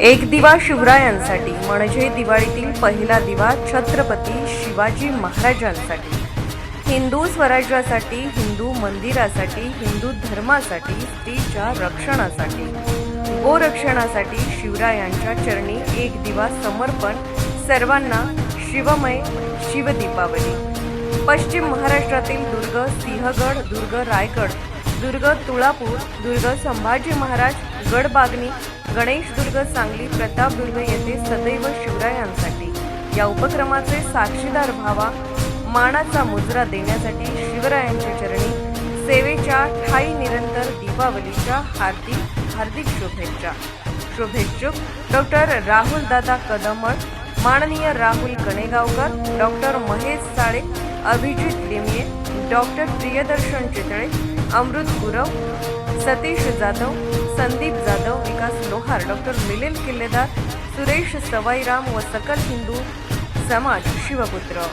एक दिवा शिवरायांसाठी म्हणजे दिवाळीतील पहिला दिवा छत्रपती शिवाजी महाराजांसाठी. हिंदू स्वराज्यासाठी हिंदू मंदिरासाठी हिंदू धर्मासाठी स्त्रीच्या रक्षणासाठी. गोरक्षणासाठी शिवरायांच्या चरणी एक दिवा समर्पण सर्वांना शिवमय शिवदीपावली. पश्चिम महाराष्ट्रातील दुर्ग सिंहगड दुर्ग रायगड दुर्ग तुळापूर दुर्ग संभाजी महाराज गडबागणी गणेशदुर्ग सांगली प्रतापदुर्ग येथे सदैव शिवरायांसाठी या उपक्रमाचे साक्षीदार व्हावा मानाचा मुजरा देण्यासाठी शिवरायांच्या चरणी सेवेच्या ठाई निरंतर दीपावलीच्या हार्दिक हार्दिक शुभेच्छा. शुभेच्छुक डॉक्टर राहुल दादा कदमळ माननीय Rahul Kanegaonkar doctor Mahesh Sale Abhijit Limaye doctor Priyadarshan Chitale Amrut Gurav Satish Jadhav Sandeep Jadhav Vikas Lohar doctor Milind Killedar Suresh Savairam व सकल हिंदू समाज शिवपुत्र।